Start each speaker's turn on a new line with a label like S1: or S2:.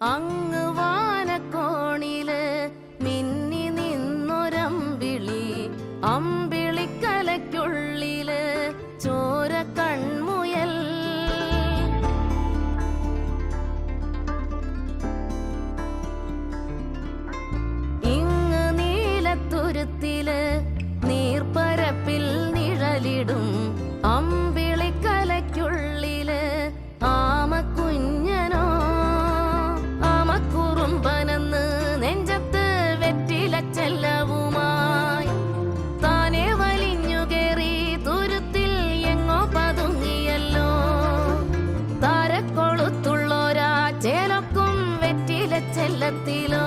S1: അങ്ങ് വാനക്കോണിൽ മിന്നി നിന്നൊരമ്പിളി അമ്പിളിക്കലയ്ക്കുള്ളിൽ உள்ளத்திலும்